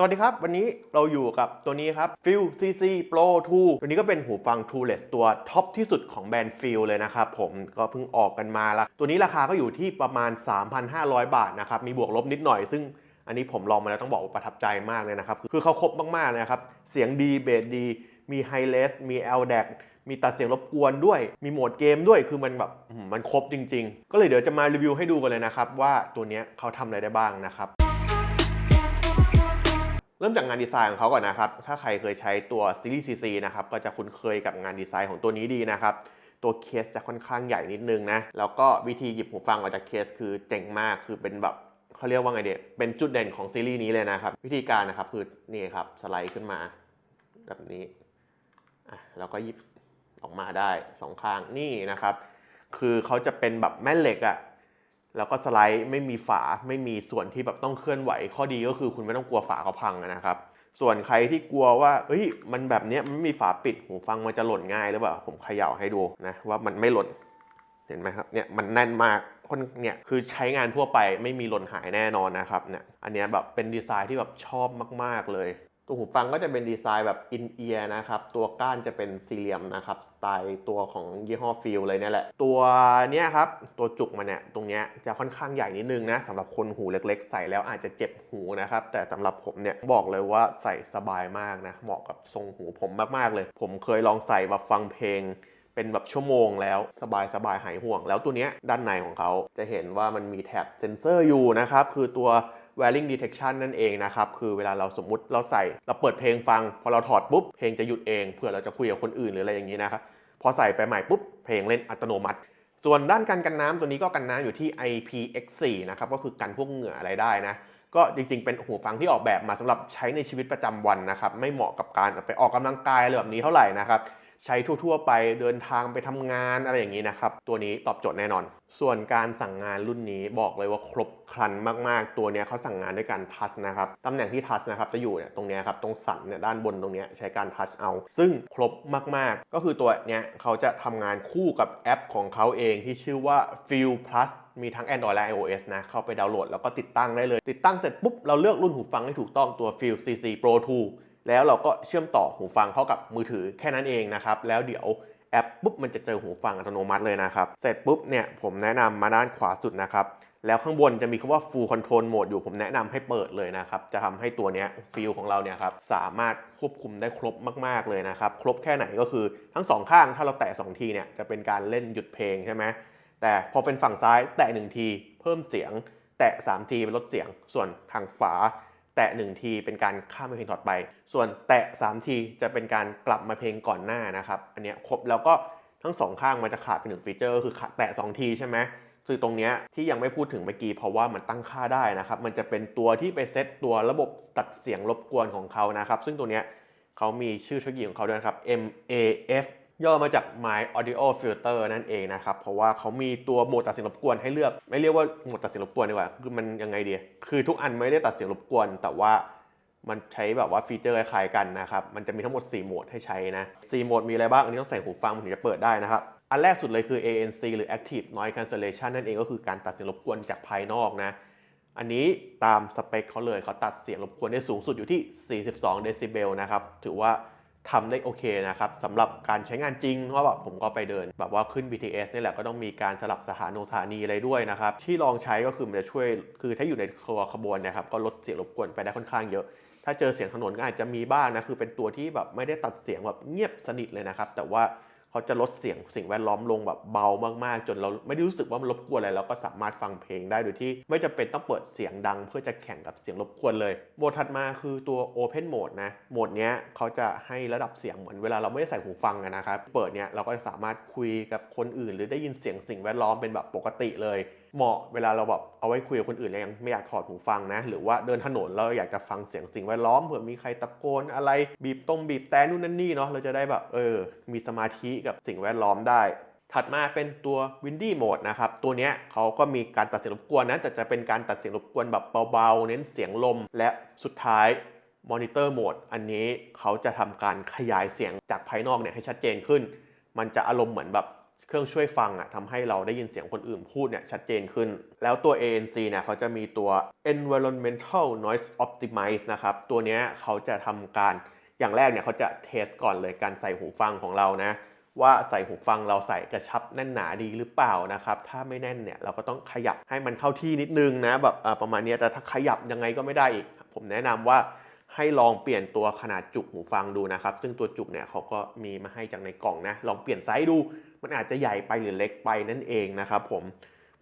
สวัสดีครับ วันนี้เราอยู่กับตัวนี้ครับ f i l CC Pro 2 ตัวนี้ก็เป็นหูฟัง Truless ตัวท็อปที่สุดของแบรนด์ f i l เลยนะครับผมก็เพิ่งออกกันมาละตัวนี้ราคาก็อยู่ที่ประมาณ 3,500 บาทนะครับมีบวกลบนิดหน่อยซึ่งอันนี้ผมลองมาแล้วต้องบอกว่าประทับใจมากเลยนะครับ คือเขาครบมากๆเลยนะครับ เสียงดีเบสดี มีไฮเลสมี LDAC มีตัดเสียงรบกวนด้วย มีโหมดเกมด้วยคือมันแบบมันครบจริง ๆ ก็เลยเดี๋ยวจะมารีวิวให้ดูกันเลยนะครับว่าตัวนี้เขาทำอะไรได้บ้างนะครับ เริ่มจากงานดีไซน์ของเขาก่อนนะครับ ถ้าใครเคยใช้ตัวซีรีส์ CC นะครับ ก็จะคุ้นเคยกับงานดีไซน์ของตัวนี้ดีนะครับ ตัวเคสจะค่อนข้างใหญ่นิดนึงนะ แล้วก็วิธีหยิบหูฟังออกจากเคสคือเจ๋งมาก คือเป็นแบบเขาเรียกว่าไงเดียเป็นจุดเด่นของซีรีส์นี้เลยนะครับ วิธีการนะครับคือนี่ครับสไลด์ขึ้นมา แบบนี้อะแล้วก็หยิบออกมาได้สองข้างนี่นะครับ คือเขาจะเป็นแบบแม่เหล็กอะ แล้วก็สไลด์ไม่มีฝาไม่มีส่วนที่แบบต้องเคลื่อนไหว ข้อดีก็คือคุณไม่ต้องกลัวฝาเขาพังนะครับ ส่วนใครที่กลัวว่าเฮ้ยมันแบบเนี้ยมันไม่มีฝาปิดหูฟังมันจะหล่นง่ายหรือเปล่าผมเขย่าให้ดูนะว่ามันไม่หล่นเห็นไหมครับเนี่ยมันแน่นมากคนเนี่ยคือใช้งานทั่วไปไม่มีหล่นหายแน่นอนนะครับเนี่ยอันนี้แบบเป็นดีไซน์ที่แบบชอบมาก ๆเลย ตัวหูฟังก็จะเป็นดีไซน์แบบอินเอียร์นะครับ ตัวก้านจะเป็นสี่เหลี่ยมนะครับ สไตล์ตัวของยี่ห้อฟิลเลยเนี่ยแหละ ตัวเนี้ยครับ ตัวจุกมันเนี่ย ตรงเนี้ยจะค่อนข้างใหญ่นิดนึงนะสำหรับคนหูเล็กๆ ใส่แล้วอาจจะเจ็บหูนะครับ แต่สำหรับผมเนี่ยบอกเลยว่าใส่สบายมากนะ เหมาะกับทรงหูผมมากๆเลย ผมเคยลองใส่แบบฟังเพลงเป็นแบบชั่วโมงแล้วสบายสบายหายห่วง แล้วตัวเนี้ยด้านในของเขาจะเห็นว่ามันมีแท็บเซนเซอร์อยู่นะครับ คือตัว wearing detection นั่นเองนะครับ คือเวลาเราสมมุติเราใส่เราเปิดเพลงฟัง พอเราถอดปุ๊บ เพลงจะหยุดเองเผื่อเราจะคุยกับคนอื่นหรืออะไรอย่างนี้นะครับ พอใส่ไปใหม่ปุ๊บ เพลงเล่นอัตโนมัติ ส่วนด้านการกันน้ำตัวนี้ก็กันน้ำอยู่ที่ IPX4 นะครับก็คือกันพวกเหงื่ออะไรได้นะก็จริงๆ เป็นหูฟังที่ออกแบบมาสำหรับใช้ในชีวิตประจำวันนะครับ ไม่เหมาะกับการไปออกกำลังกายอะไรแบบนี้เท่าไหร่นะครับ ใช้ทั่วๆ ไปเดินทางไปทำงานอะไรอย่างนี้นะครับ ตัวนี้ตอบโจทย์แน่นอน ส่วนการสั่งงานรุ่นนี้บอกเลยว่าครบครันมากๆ ตัวนี้เขาสั่งงานด้วยการทัชนะครับตำแหน่งที่ทัชนะครับจะอยู่เนี่ยตรงนี้ครับตรงสันเนี่ยด้านบนตรงนี้ใช้การทัชเอา ซึ่งครบมากๆ ก็คือตัวเนี้ยเขาจะทำงานคู่กับแอปของเขาเองที่ชื่อว่า Feel Plus มีทั้ง Android และ iOS นะ เข้าไปดาวน์โหลดแล้วก็ติดตั้งได้เลย ติดตั้งเสร็จปุ๊บ เราเลือกรุ่นหูฟังให้ถูกต้องตัว Feel CC Pro 2 แล้วเราก็เชื่อมต่อหูฟังเข้ากับมือถือแค่นั้นเองนะครับ แล้วเดี๋ยวแอปปุ๊บมันจะเจอหูฟังอัตโนมัติเลยนะครับ เสร็จปุ๊บเนี่ยผมแนะนำมาด้านขวาสุดนะครับ แล้วข้างบนจะมีคำว่า full control mode อยู่ผมแนะนำให้เปิดเลยนะครับ จะทำให้ตัวเนี้ยฟิลของเราเนี่ยครับสามารถควบคุมได้ครบมากๆเลยนะครับ ครบแค่ไหนก็คือทั้งสองข้างถ้าเราแตะสองทีเนี่ยจะเป็นการเล่นหยุดเพลงใช่ไหมแต่พอเป็นฝั่งซ้ายแตะหนึ่งที เพิ่มเสียง แตะ3ทีเป็นลดเสียง ส่วนทางขวา แตะ1ทีเป็นการข้ามไปเพลงถัดไป ส่วนแตะ3ทีจะเป็นการกลับมาเพลงก่อนหน้านะครับอันเนี้ยครบแล้วก็ทั้งสองข้างมันจะขาดไปหนึ่งฟีเจอร์ก็คือขาดแตะ2ทีใช่ไหมซึ่งตรงเนี้ยที่ยังไม่พูดถึงเมื่อกี้เพราะว่ามันตั้งค่าได้นะครับ มันจะเป็นตัวที่ไปเซตตัวระบบตัดเสียงรบกวนของเขานะครับ ซึ่งตัวเนี้ยเขามีชื่อเทคโนโลยีของเขาด้วยครับ MAF ย่อมาจาก My Audio Filter นั่นเองนะครับ เพราะว่าเขามีตัวโหมดตัดเสียงรบกวนให้เลือก ไม่เรียกว่าโหมดตัดเสียงรบกวนดีกว่า คือมันยังไงดี คือทุกอันไม่ได้ตัดเสียงรบกวน แต่ว่ามันใช้แบบว่าฟีเจอร์คล้ายกันนะครับ มันจะมีทั้งหมด 4 โหมดให้ใช้นะ 4 โหมดมีอะไรบ้าง อันนี้ต้องใส่หูฟังมันถึงจะเปิดได้นะครับ อันแรกสุดเลยคือ ANC หรือ Active Noise Cancellation นั่นเองก็คือการตัดเสียงรบกวนจากภายนอกนะ อันนี้ตามสเปคเขาเลยเขาตัดเสียงรบกวนได้สูงสุดอยู่ที่ 42 เดซิเบลนะครับ ถือว่า ทำได้โอเคนะครับสำหรับการใช้งานจริงเพราะแบบผมก็ไปเดิน แบบว่าขึ้น BTS นี่แหละก็ต้องมีการสลับสถานีสถานีอะไรด้วยนะครับ ที่ลองใช้ก็คือมันจะช่วยคือถ้าอยู่ในครัวขบวนนะครับก็ลดเสียงรบกวนไปได้ค่อนข้างเยอะ ถ้าเจอเสียงถนนก็อาจจะมีบ้างนะคือเป็นตัวที่แบบไม่ได้ตัดเสียงแบบเงียบสนิทเลยนะครับ แต่ว่า เขาจะลดเสียงสิ่งแวดล้อมลงแบบเบามากๆ จนเราไม่ได้รู้สึกว่ามันรบกวนอะไรเราก็สามารถฟังเพลงได้โดยที่ไม่จำเป็นต้องเปิดเสียงดัง เพื่อจะแข่งกับเสียงรบกวนเลยโหมดถัดมาคือตัว Open Mode นะโหมดเนี้ยเขาจะให้ระดับเสียงเหมือนเวลาเราไม่ได้ใส่หูฟังนะครับเปิดเนี้ยเราก็จะสามารถคุยกับคนอื่น หรือได้ยินเสียงสิ่งแวดล้อมเป็นแบบปกติเลยเหมาะเวลาเราแบบเอาไว้คุยกับคนอื่นแล้วยังไม่อยากถอดหูฟังนะ หรือว่าเดินถนนเราอยากจะฟังเสียงสิ่งแวดล้อมเผื่อมีใครตะโกนอะไรบีบตรงบีบแต่นู่นนั่นนี่เนาะเราจะได้แบบเออ มีสมาธิกับสิ่งแวดล้อมได้ ถัดมาเป็นตัว Windy Mode นะครับ ตัวเนี้ยเขาก็มีการตัดเสียงรบกวนนะ แต่จะเป็นการตัดเสียงรบกวนแบบเบาๆ เน้นเสียงลม และสุดท้าย Monitor Mode อันนี้เขาจะทำการขยายเสียงจากภายนอกเนี่ยให้ชัดเจนขึ้น มันจะอารมณ์เหมือนแบบ เครื่องช่วยฟังอะทำให้เราได้ยินเสียงคนอื่นพูดเนี่ยชัดเจนขึ้น แล้วตัว ANC เนี่ยเขาจะมีตัว environmental noise optimize นะครับ ตัวเนี้ยเขาจะทำการอย่างแรกเนี่ยเขาจะเทสก่อนเลยการใส่หูฟังของเรานะ ว่าใส่หูฟังเราใส่กระชับแน่นหนาดีหรือเปล่านะครับ ถ้าไม่แน่นเนี่ยเราก็ต้องขยับให้มันเข้าที่นิดนึงนะแบบประมาณนี้แต่ถ้าขยับยังไงก็ไม่ได้อีก ผมแนะนำว่าให้ลองเปลี่ยนตัวขนาดจุกหูฟังดูนะครับ ซึ่งตัวจุกเนี่ยเขาก็มีมาให้จากในกล่องนะลองเปลี่ยนไซส์ดู มันอาจจะใหญ่ไปหรือเล็กไปนั่นเองนะครับผม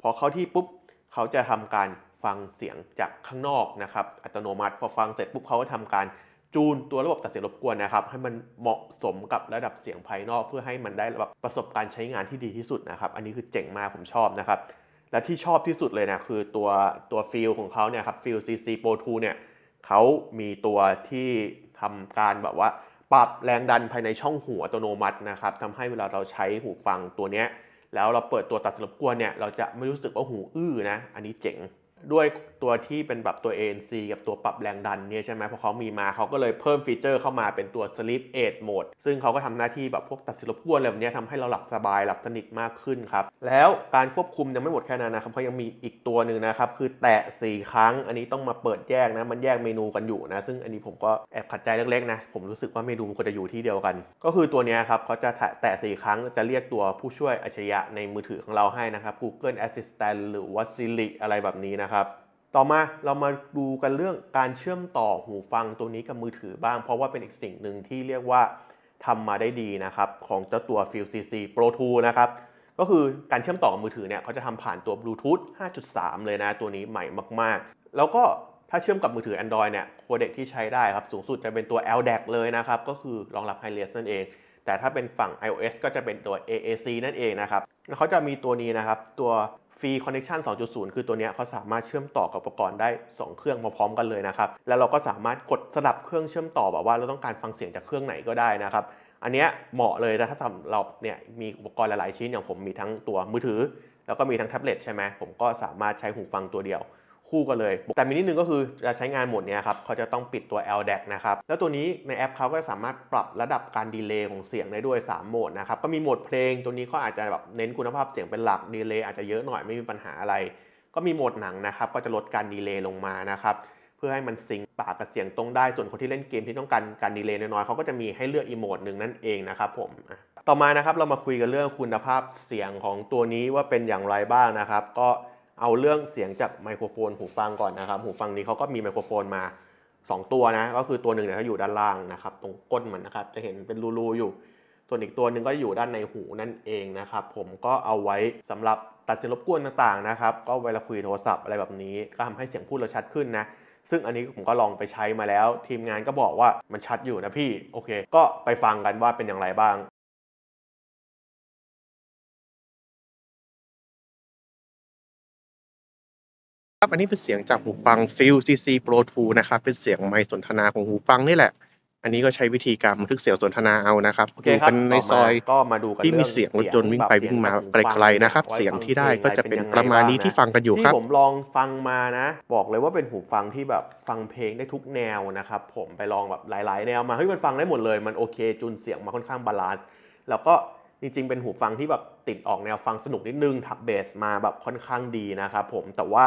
พอเข้าที่ปุ๊บเขาจะทำการฟังเสียงจากข้างนอกนะครับอัตโนมัติพอฟังเสร็จปุ๊บเขาก็ทำการจูนตัวระบบตัดเสียงรบกวนนะครับ ให้มันเหมาะสมกับระดับเสียงภายนอก เพื่อให้มันได้แบบประสบการใช้งานที่ดีที่สุดนะครับ อันนี้คือเจ๋งมากผมชอบนะครับ และที่ชอบที่สุดเลยนะคือตัวตัวฟิลของเขาเนี่ยครับฟิล CC Pro 2เนี่ยเขามีตัวที่ทำการแบบว่า ปรับแรงดันภายในช่องหูอัตโนมัตินะครับทำให้เวลาเราใช้หูฟังตัวนี้แล้วเราเปิดตัวตัดเสียงรบกวนเนี่ยเราจะไม่รู้สึกว่าหูอื้อนะ อันนี้เจ๋ง ด้วยตัวที่เป็นแบบตัว ANC กับตัวปรับแรงดันเนี่ยใช่ไหมพอเขามีมาเขาก็เลยเพิ่มฟีเจอร์เข้ามาเป็นตัว Sleep Aid Mode ซึ่งเขาก็ทำหน้าที่แบบพวกตัดสียงรบกวนอะไรแบบนี้ทำให้เราหลับสบายหลับสนิทมากขึ้นครับ แล้วการควบคุมยังไม่หมดแค่นั้นนะครับเขายังมีอีกตัวหนึ่งนะครับ คือแตะ 4 ครั้ง อันนี้ต้องมาเปิดแยกนะ มันแยกเมนูกันอยู่นะ ซึ่งอันนี้ผมก็แอบขัดใจเล็กๆนะผมรู้สึกว่าเมนูควรจะอยู่ที่เดียวกัน ก็คือตัวนี้ครับเขาจะแตะ 4 ครั้งจะเรียกตัวผู้ช่วยอัจฉริยะในมือถือของเราให้นะครับ Google Assistant หรือว่า Siri อะไรแบบนี้นะครับ ต่อมาเรามาดูกันเรื่องการเชื่อมต่อหูฟังตัวนี้กับมือถือบ้าง เพราะว่าเป็นอีกสิ่งหนึ่งที่เรียกว่าทำมาได้ดีนะครับ ของเจ้าตัว f i l CC Pro 2 นะครับ ก็คือการเชื่อมต่อมือถือเนี่ยเขาจะทำผ่านตัว Bluetooth 5.3 เลยนะ ตัวนี้ใหม่มากๆ แล้วก็ถ้าเชื่อมกับมือถือ Android เนี่ยโคเด็กที่ใช้ได้ครับ สูงสุดจะเป็นตัว LDAC เลยนะครับ ก็คือรองรับ Hi-Res นั่นเอง แต่ถ้าเป็นฝั่ง iOS ก็จะเป็นตัว AAC นั่นเองนะครับ แล้วเขาจะมีตัวนี้นะครับ ตัว Free Connection 2.0 คือตัวนี้เขาสามารถเชื่อมต่อกับอุปกรณ์ได้ 2 เครื่องมาพร้อมกันเลยนะครับ แล้วเราก็สามารถกดสลับเครื่องเชื่อมต่อแบบว่าเราต้องการฟังเสียงจากเครื่องไหนก็ได้นะครับ อันนี้เหมาะเลยนะถ้าสำหรับเนี่ยมีอุปกรณ์หลายๆชิ้นอย่างผมมีทั้งตัวมือถือ แล้วก็มีทั้งแท็บเล็ตใช่ไหมผมก็สามารถใช้หูฟังตัวเดียว คู่กันเลย แต่มีนิดนึงก็คือจะใช้งานโหมดนี้ครับเขาจะต้องปิดตัว LDAC นะครับแล้วตัวนี้ในแอปเขาก็สามารถปรับระดับการดีเลย์ของเสียงได้ด้วย 3 โหมดนะครับก็มีโหมดเพลงตัวนี้เขาอาจจะแบบเน้นคุณภาพเสียงเป็นหลักดีเลย์อาจจะเยอะหน่อยไม่มีปัญหาอะไร ก็มีโหมดหนังนะครับก็จะลดการดีเลย์ลงมานะครับเพื่อให้มันซิงค์ปากกับเสียงตรงได้ ส่วนคนที่เล่นเกมที่ต้องการการดีเลย์น้อยๆเขาก็จะมีให้เลือกอีโหมดหนึ่งนั่นเองนะครับผมต่อมานะครับเรามาคุยกันเรื่องคุณภาพเสียงของตัวนี้ว่าเป็นอย่างไรบ้างนะครับ ก็ เอาเรื่องเสียงจากไมโครโฟนหูฟังก่อนนะครับ หูฟังนี้เขาก็มีไมโครโฟนมา 2 ตัวนะ ก็คือตัวหนึ่งเนี่ยเขาอยู่ด้านล่างนะครับ ตรงก้นมันนะครับ จะเห็นเป็นรูๆอยู่ ส่วนอีกตัวหนึ่งก็อยู่ด้านในหูนั่นเองนะครับ ผมก็เอาไว้สำหรับตัดเสียงรบกวนต่างๆนะครับ ก็เวลาคุยโทรศัพท์อะไรแบบนี้ ก็ทำให้เสียงพูดเราชัดขึ้นนะ ซึ่งอันนี้ผมก็ลองไปใช้มาแล้ว ทีมงานก็บอกว่ามันชัดอยู่นะพี่ โอเค ก็ไปฟังกันว่าเป็นอย่างไรบ้าง ครับ อันนี้เป็นเสียงจากหูฟัง f i l CC Pro 2 นะครับ เป็นเสียงไมค์สนทนาของหูฟังนี่แหละ อันนี้ก็ใช้วิธีการบันทึกเสียงสนทนาเอานะครับโอเคอยู่ครับกันในต่ซอยก็มาดูกันที่มีรื่องเสียงรถยนต์วิ่งไปวิ่งมาแบบไกลๆนะครับหูฟังเสียงที่ได้ไว้ก็ฟัจะงเป็นยังไงประมาณนี้บ้งที่ฟังกันอยู่ครับ ที่ผมลองฟังมานะ บอกเลยว่าเป็นหูฟังที่แบบฟังเพลงได้ทุกแนวนะครับผมไปลองแบบหลาย ๆ แนวมาเฮ้ยมันฟังได้หมดเลยมันโอเคจูนเสียงมาค่อนข้างบาลานซ์แล้วก็จริง ๆ เป็นหูฟังที่แบบติดออกแนวฟังสนุกนิดนึงถักเบสมาแบบค่อนข้างดีนะครับผมแต่ว่า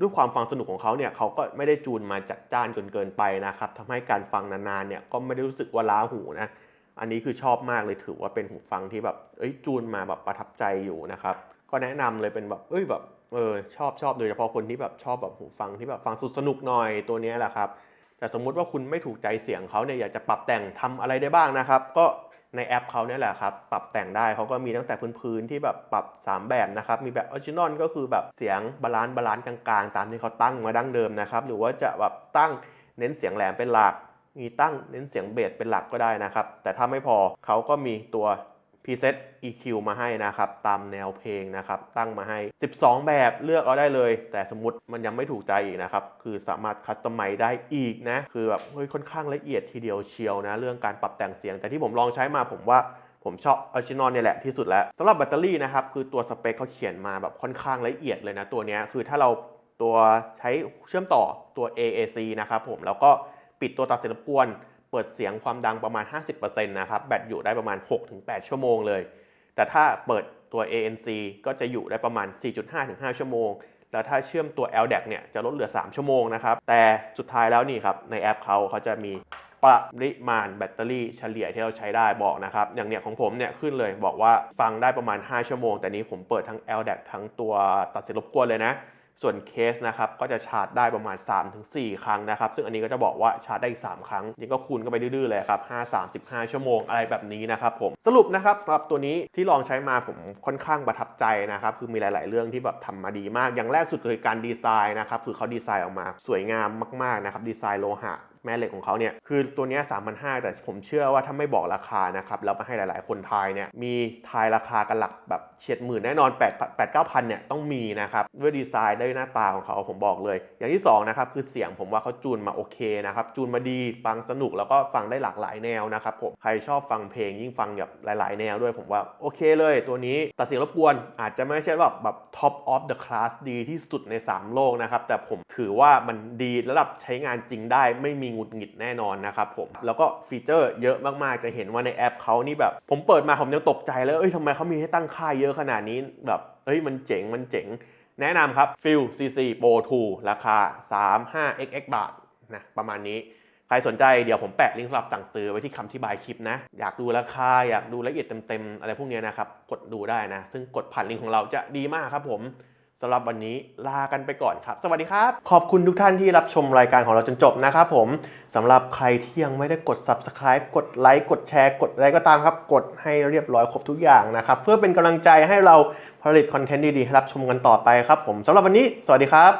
ด้วยความฟังสนุกของเขาเนี่ยเขาก็ไม่ได้จูนมาจัดจ้านจนเกินไปนะครับทำให้การฟังนานๆเนี่ยก็ไม่ได้รู้สึกว่าล้าหูนะอันนี้คือชอบมากเลยถือว่าเป็นหูฟังที่แบบเอ้ยจูนมาแบบประทับใจอยู่นะครับก็แนะนำเลยเป็นแบบเอ้ยแบบเออชอบชอบโดยเฉพาะคนที่แบบชอบแบบหูฟังที่แบบฟังสุดสนุกหน่อยตัวนี้แหละครับแต่สมมุติว่าคุณไม่ถูกใจเสียงเขาเนี่ยอยากจะปรับแต่งทำอะไรได้บ้างนะครับ ก็ ในแอปเขาเนี่ยแหละครับ ปรับแต่งได้เขาก็มีตั้งแต่พื้นๆที่แบบปรับ 3 แบบนะครับ มีแบบออริจินอลก็คือแบบเสียงบาลานซ์บาลานซ์กลางๆ ตามที่เขาตั้งมาดั้งเดิมนะครับ หรือว่าจะแบบตั้งเน้นเสียงแหลมเป็นหลัก มีตั้งเน้นเสียงเบสเป็นหลักก็ได้นะครับ แต่ถ้าไม่พอเขาก็มีตัว preset EQ มาให้นะครับ ตามแนวเพลงนะครับ ตั้งมาให้ 12 แบบเลือกเอาได้เลย แต่สมมติมันยังไม่ถูกใจอีกนะครับ คือสามารถคัสตอมไมได้อีกนะ คือแบบเฮ้ยค่อนข้างละเอียดทีเดียวเชียวนะ เรื่องการปรับแต่งเสียง แต่ที่ผมลองใช้มาผมว่าผมชอบออริจินอลเนี่ยแหละที่สุดแล้วสำหรับแบตเตอรี่นะครับ คือตัวสเปคเขาเขียนมาแบบค่อนข้างละเอียดเลยนะ ตัวนี้คือถ้าเราตัวใช้เชื่อมต่อตัว AAC นะครับผมแล้วก็ปิดตัวตัดเสียงรบกวน เปิดเสียงความดังประมาณ 50%นะครับแบตอยู่ได้ประมาณ 6-8 ชั่วโมงเลย แต่ถ้าเปิดตัว ANC ก็จะอยู่ได้ประมาณ 4.5-5 ชั่วโมง แล้วถ้าเชื่อมตัว LDAC เนี่ยจะลดเหลือ 3 ชั่วโมงนะครับ แต่สุดท้ายแล้วนี่ครับในแอปเขาเขาจะมีปริมาณแบตเตอรี่เฉลี่ยที่เราใช้ได้บอกนะครับ อย่างเนี้ยของผมเนี่ยขึ้นเลยบอกว่าฟังได้ประมาณ 5 ชั่วโมง แต่นี้ผมเปิดทั้ง LDAC ทั้งตัวตัดเสียงรบกวนเลยนะ ส่วนเคสนะครับก็จะชาร์จได้ประมาณ 3-4 ครั้งนะครับซึ่งอันนี้ก็จะบอกว่าชาร์จได้อีก 3 ครั้งนี่ก็คูณกันไปดื้อๆเลยครับ5 35 ชั่วโมงอะไรแบบนี้นะครับผมสรุปนะครับสำหรับตัวนี้ที่ลองใช้มาผมค่อนข้างประทับใจนะครับคือมีหลาย ๆ เรื่องที่แบบทำมาดีมาก อย่างแรกสุดเลยการดีไซน์นะครับคือเขาดีไซน์ออกมาสวยงามมากๆนะครับดีไซน์โลหะแม่เหล็กของเขาเนี่ยคือตัวนี้3 5 0 0แต่ผมเชื่อว่าถ้าไม่บอกราคานะครับแล้วมาให้หลาย ๆ คนทายเนี่ยมีทายราคากันหลักแบบ เฉียดหมื่นแน่นอน8 8 9พันเนี่ยต้องมีนะครับ ด้วยดีไซน์ด้วยหน้าตาของเขาผมบอกเลย อย่างที่2นะครับคือเสียงผมว่าเขาจูนมาโอเคนะครับ จูนมาดีฟังสนุกแล้วก็ฟังได้หลากหลายแนวนะครับผมใครชอบฟังเพลงยิ่งฟังแบบหลาย ๆ แนวด้วยผมว่าโอเคเลยตัวนี้ตัดเสียงรบกวนอาจจะไม่ใช่แบบแบบ top of the class ดีที่สุดใน 3 โลกนะครับแต่ผมถือว่ามันดีระดับใช้งานจริงได้ไม่มีงุดหงิดแน่นอนนะครับผมแล้วก็ฟีเจอร์เยอะมากๆจะเห็นว่าในแอปเขานี่แบบ ผมเปิดมาผมยังตกใจเลยเอ้ยทำไมเขามีให้ตั้งค่าเยอะขนาดนี้แบบเฮ้ยมันเจ๋งมันเจ๋ง แนะนำครับ f i l CC Pro 2 ราคา 35xx บาทนะประมาณนี้ใครสนใจเดี๋ยวผมแปะลิงก์สำหรับสั่งซื้อไว้ที่คำที่บายคลิปนะ อยากดูราคา อยากดูรายละเอียดเต็มๆ อะไรพวกนี้นะครับ กดดูได้นะ ซึ่งกดผ่านลิงก์ของเราจะดีมากครับผม สำหรับวันนี้ลากันไปก่อนครับ สวัสดีครับ ขอบคุณทุกท่านที่รับชมรายการของเราจนจบนะครับผมสำหรับใครที่ยังไม่ได้กด subscribe กดไลค์กดแชร์กดอะไรก็ตามครับ กดให้เรียบร้อยครบทุกอย่างนะครับ เพื่อเป็นกำลังใจให้เราผลิตคอนเทนต์ดีๆให้รับชมกันต่อไปครับผมสำหรับวันนี้ สวัสดีครับ